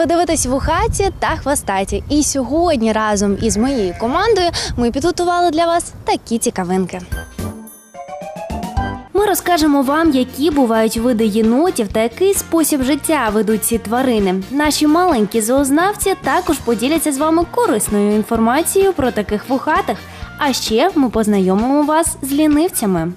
Ви дивитесь вухаті та хвостаті. І сьогодні разом із моєю командою ми підготували для вас такі цікавинки. Ми розкажемо вам, які бувають види єнотів та який спосіб життя ведуть ці тварини. Наші маленькі зоознавці також поділяться з вами корисною інформацією про таких вухатих. А ще ми познайомимо вас з лінивцями.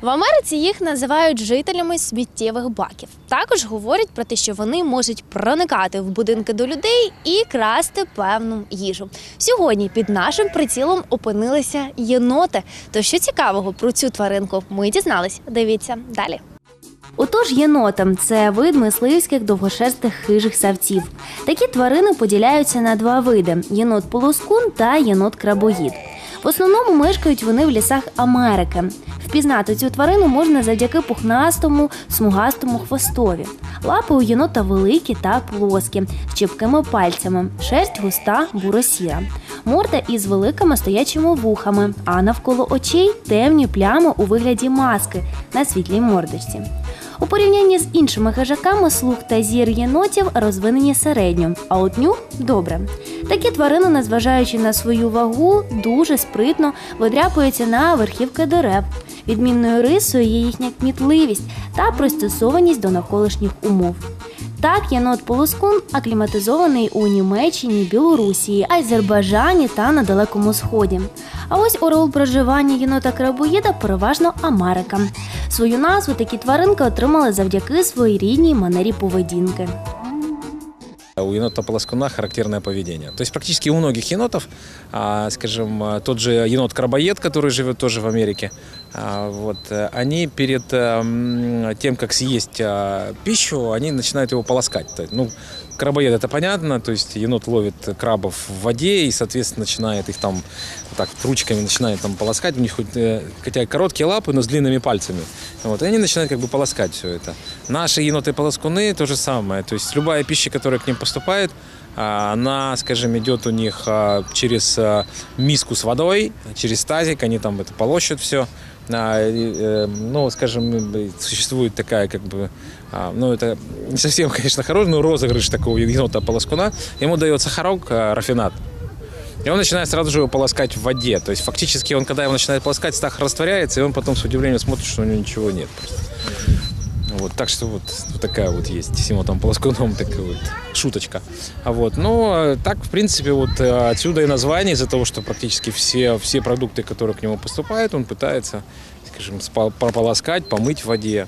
В Америці їх називають жителями сміттєвих баків. Також говорять про те, що вони можуть проникати в будинки до людей і красти певну їжу. Сьогодні під нашим прицілом опинилися єноти. То що цікавого про цю тваринку ми дізнались. Дивіться далі. Отож, єнотам це вид мисливських довгошерстих хижих савців. Такі тварини поділяються на два види: єнот полоскун та єнот крабоїд. В основному мешкають вони в лісах Америки. Впізнати цю тварину можна завдяки пухнастому, смугастому хвостові. Лапи у єнота великі та плоскі, з чіпкими пальцями, шерсть густа, буросіра. Морда із великими стоячими вухами, а навколо очей темні плями у вигляді маски на світлій мордочці. У порівнянні з іншими хижаками слух та зір єнотів розвинені середньо, а от нюх добре. Такі тварини, незважаючи на свою вагу, дуже спритно видряпуються на верхівки дерев. Відмінною рисою є їхня кмітливість та пристосованість до навколишніх умов. Так, єнот полоскун акліматизований у Німеччині, Білорусі, Азербайджані та на Далекому Сході. А ось орел проживання єнота крабоїда переважно Америка. Свою назву такі тваринки отримали завдяки своїй рідній манері поведінки. У енота полоскуна характерное поведение. То есть практически у многих енотов, скажем, тот же енот-крабоед, который живет тоже в Америке, вот, э, они перед э, м, тем, как съесть а, пищу, они начинают его полоскать. Ну, крабоед это понятно, то есть енот ловит крабов в воде и, соответственно, начинает их там так ручками начинает там полоскать. У них хоть, э, хотя короткие лапы, но с длинными пальцами. Вот, и они начинают как бы полоскать все это. Наши еноты-полоскуны то же самое. То есть любая пища, которая к ним поступает, а, она, скажем, идет у них а, через а, миску с водой, через тазик, они там это полощут все. Ну, скажем, э, существует такая, как бы, а, ну, это не совсем, конечно, хороший, но розыгрыш такого енота-полоскуна. Ему дает сахарок, а, рафинат. И он начинает сразу же его полоскать в воде. То есть фактически он, когда его начинает полоскать, сахар растворяется, и он потом с удивлением смотрит, что у него ничего нет. Просто. Вот, так что вот, вот такая вот есть с его там полоскуном такая вот шуточка. А вот, но э, так, в принципе, вот э, отсюда и название, из-за того, что практически все, все продукты, которые к нему поступают, он пытается, скажем, спа- прополоскать, помыть в воде.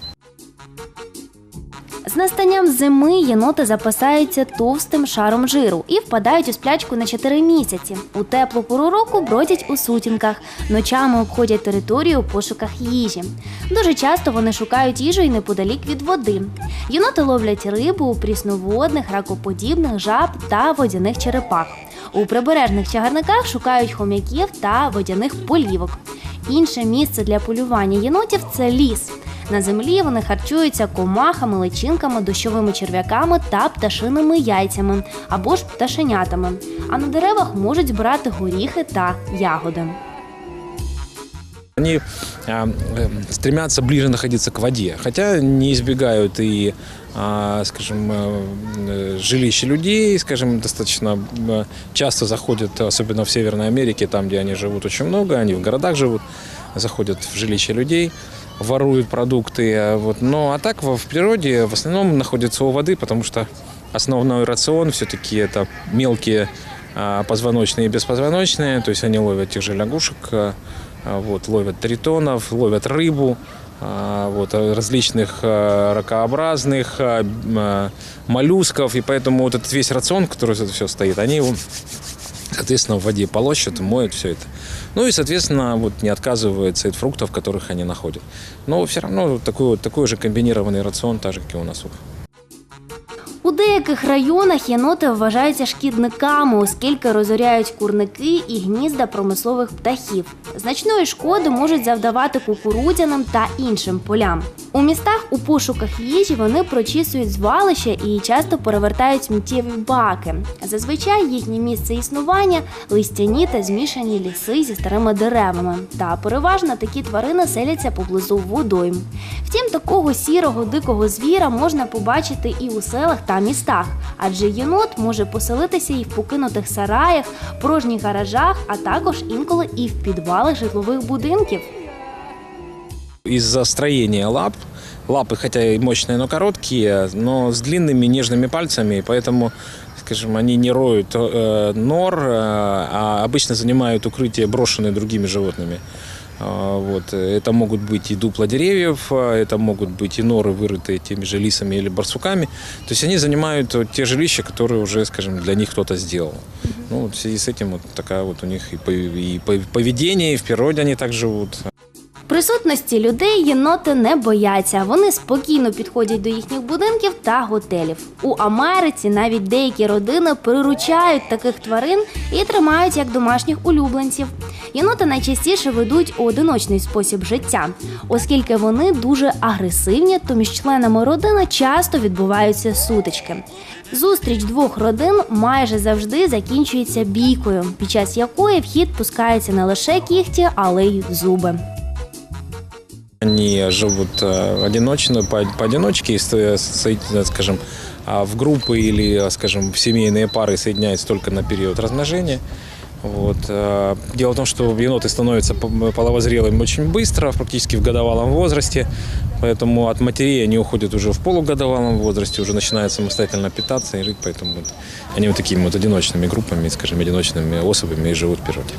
З настанням зими єноти запасаються товстим шаром жиру і впадають у сплячку на 4 місяці. У теплу пору року бродять у сутінках, ночами обходять територію у пошуках їжі. Дуже часто вони шукають їжу і неподалік від води. Єноти ловлять рибу у прісноводних, ракоподібних жаб та водяних черепах. У прибережних чагарниках шукають хом'яків та водяних полівок. Інше місце для полювання єнотів це ліс. На землі вони харчуються комахами, личинками, дощовими черв'яками та пташиними яйцями або ж пташенятами. А на деревах можуть збирати горіхи та ягоди. Они а, эм, стремятся ближе находиться к воде, хотя не избегают и, а, скажем, э, э, жилища людей, скажем, достаточно э, часто заходят, особенно в Северной Америке, там, где они живут очень много, они в городах живут, Заходят в жилища людей, воруют продукты. а Вот. Но а так в природе в основном находятся у воды, потому что основной рацион все-таки это мелкие а, позвоночные и беспозвоночные, то есть они ловят тех же лягушек, а, а, вот, ловят тритонов, ловят рыбу, вот, различных ракообразных, моллюсков, и поэтому вот этот весь рацион, который это все стоит, они его, соответственно, в воде полощут, моют все это. Ну и, соответственно, вот не отказывается от фруктов, которых они находят. Но все равно такой, вот, такой же комбинированный рацион, так же, как и у нас. Деяких районах єноти вважаються шкідниками, оскільки розоряють курники і гнізда промислових птахів. Значної шкоди можуть завдавати кукурудзяним та іншим полям. У містах у пошуках їжі вони прочісують звалища і часто перевертають сміттєві баки. Зазвичай їхнє місце існування листяні та змішані ліси зі старими деревами. Та переважно такі тварини селяться поблизу водойм. Втім, такого сірого дикого звіра можна побачити і у селах та містах, адже єнот може поселитися і в покинутих сараях, порожніх гаражах, а також інколи і в підвалах житлових будинків. Из-за строения лап, лапы хотя и мощные, но короткие, но с длинными нежными пальцами, и поэтому, скажем, они не роют э, нор, э, а обычно занимают укрытие, брошенные другими животными. А, Вот. Это могут быть и дупла деревьев, а, это могут быть и норы, вырытые теми же лисами или барсуками. То есть они занимают те жилища, которые уже, скажем, для них кто-то сделал. Ну, вот в связи с этим вот такая вот у них и пов- и пов- поведение, и в природе они так живут. Присутності людей єноти не бояться. Вони спокійно підходять до їхніх будинків та готелів. У Америці навіть деякі родини приручають таких тварин і тримають як домашніх улюбленців. Єноти найчастіше ведуть у одиночний спосіб життя, оскільки вони дуже агресивні, то між членами родини часто відбуваються сутички. Зустріч двох родин майже завжди закінчується бійкою, під час якої в хід пускаються не лише кігті, але й зуби. Они живут э, одиночно, по- поодиночке, скажем, а в группы или, а, скажем, в семейные пары соединяются только на период размножения. Вот. э, Дело в том, что еноты становятся по- половозрелыми очень быстро, практически в годовалом возрасте, поэтому от матерей они уходят уже в полугодовалом возрасте, уже начинают самостоятельно питаться и жить, поэтому вот они вот такими вот одиночными группами, скажем, одиночными особями и живут в природе.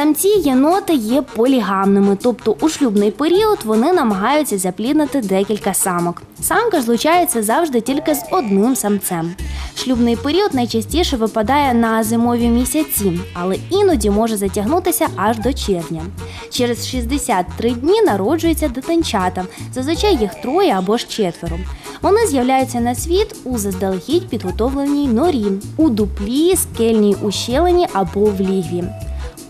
Самці єноти є полігамними, тобто у шлюбний період вони намагаються запліднити декілька самок. Самка злучається завжди тільки з одним самцем. Шлюбний період найчастіше випадає на зимові місяці, але іноді може затягнутися аж до червня. Через 63 дні народжуються дитинчата, зазвичай їх троє або ж четверо. Вони з'являються на світ у заздалегідь підготовленій норі, у дуплі, скельній ущелині або в лігві.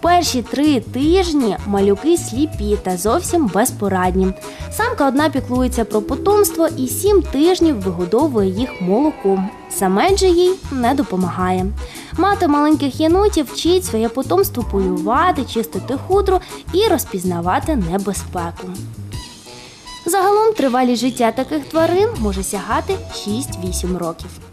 Перші три тижні малюки сліпі та зовсім безпорадні. Самка одна піклується про потомство і сім тижнів вигодовує їх молоком. Самець же їй не допомагає. Мати маленьких єнотів вчить своє потомство полювати, чистити хутро і розпізнавати небезпеку. Загалом тривалість життя таких тварин може сягати 6-8 років.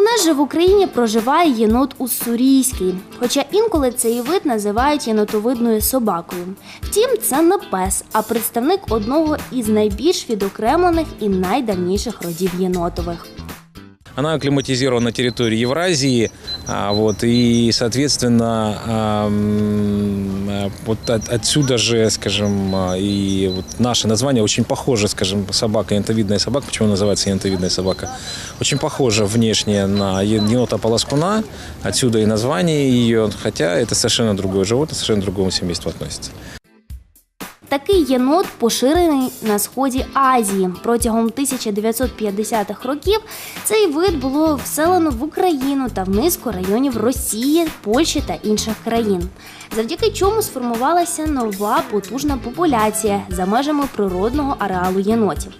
У нас же в Україні проживає єнот уссурійський, хоча інколи цей вид називають єнотовидною собакою. Втім, це не пес, а представник одного із найбільш відокремлених і найдавніших родів єнотових. Она акклиматизирована на территории Евразии, а, вот, и, соответственно, ам, а, вот от- отсюда же, скажем, а, и вот наше название очень похоже, скажем, собака, янтовидная собака. Почему называется янтовидная собака? Очень похожа внешне на енота полоскуна, отсюда и название ее, хотя это совершенно другое животное, совершенно другому семейству относится. Такий єнот поширений на сході Азії. Протягом 1950-х років цей вид було вселено в Україну та в низку районів Росії, Польщі та інших країн. Завдяки чому сформувалася нова потужна популяція за межами природного ареалу єнотів.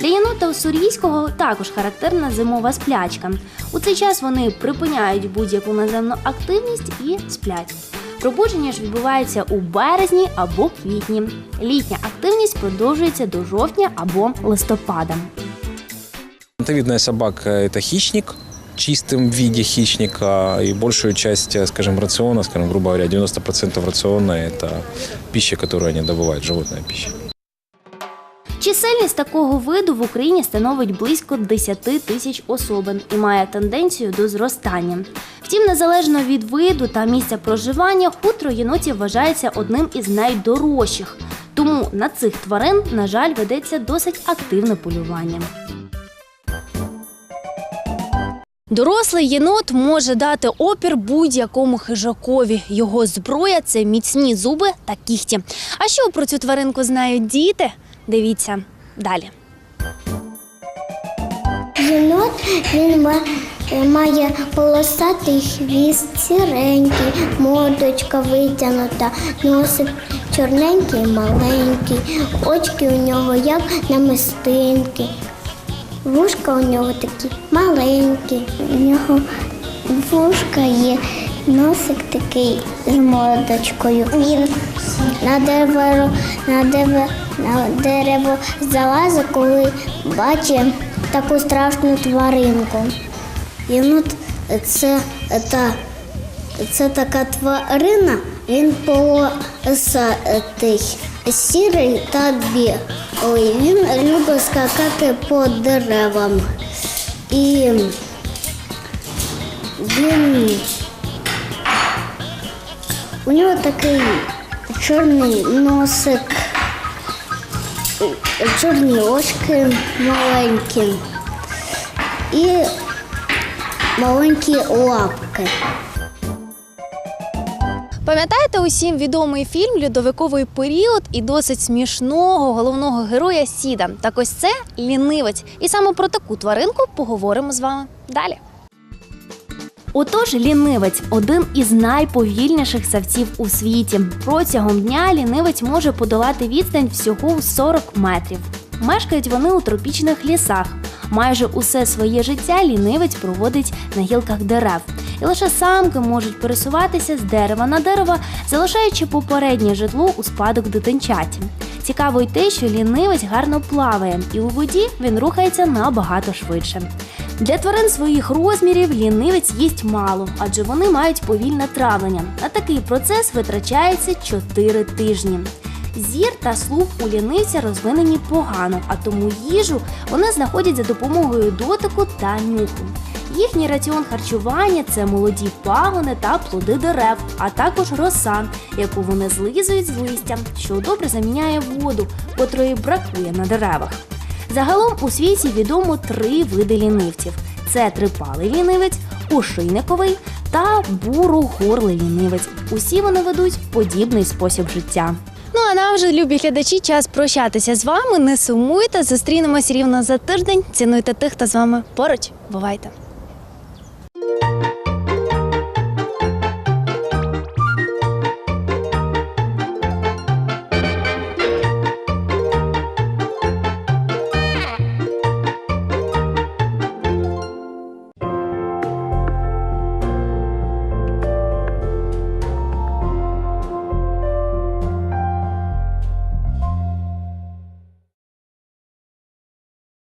Для єнота уссурійського також характерна зимова сплячка. У цей час вони припиняють будь-яку наземну активність і сплять. Пробудження ж відбувається у березні або квітні. Літня активність продовжується до жовтня або листопада. Янтовидная собака – это хищник, в чистом виде хищника, и большую часть, э, скажем, рациона, скажем, грубо говоря, 90% рациона – это пища, которую они добывают, животная пища. Чисельність такого виду в Україні становить близько 10 тисяч особин і має тенденцію до зростання. Втім, незалежно від виду та місця проживання, хутро єнотів вважається одним із найдорожчих. Тому на цих тварин, на жаль, ведеться досить активне полювання. Дорослий єнот може дати опір будь-якому хижакові. Його зброя це міцні зуби та кігті. А що про цю тваринку знають діти? Дивіться далі. Єнот він Е, Має полосатий хвіст, сіренький, мордочка витягнута, носик чорненький, маленький, очки у нього як намистинки. Вушка у нього такі маленькі. У нього вушка є, носик такий з мордочкою. Він на дерево, на дерево, на дерево залазить, коли бачить таку страшну тваринку. Єнот це, та, це така тварина, він полосатий, сірий та білий. Він любить скакати по деревам. І він у нього такий чорний носик, чорні очки маленькі і маленькі лапки. Пам'ятаєте усім відомий фільм Льодовиковий період і досить смішного головного героя Сіда. Так ось це лінивець. І саме про таку тваринку поговоримо з вами далі. Отож, лінивець один із найповільніших савців у світі. Протягом дня лінивець може подолати відстань всього у 40 метрів. Мешкають вони у тропічних лісах. Майже усе своє життя лінивець проводить на гілках дерев. І лише самки можуть пересуватися з дерева на дерево, залишаючи попереднє житло у спадок дитинчаті. Цікаво й те, що лінивець гарно плаває, і у воді він рухається набагато швидше. Для тварин своїх розмірів лінивець їсть мало, адже вони мають повільне травлення. На такий процес витрачається 4 тижні. Зір та слух у лінивця розвинені погано, а тому їжу вони знаходять за допомогою дотику та нюху. Їхній раціон харчування це молоді пагони та плоди дерев, а також роса, яку вони злизують з листя, що добре заміняє воду, котрої бракує на деревах. Загалом у світі відомо три види лінивців: це трипалий лінивець, ошийниковий та бурогорлий лінивець. Усі вони ведуть подібний спосіб життя. Ну а нам вже, любі глядачі, час прощатися з вами. Не сумуйте, зустрінемось рівно за тиждень. Цінуйте тих, хто з вами поруч. Бувайте!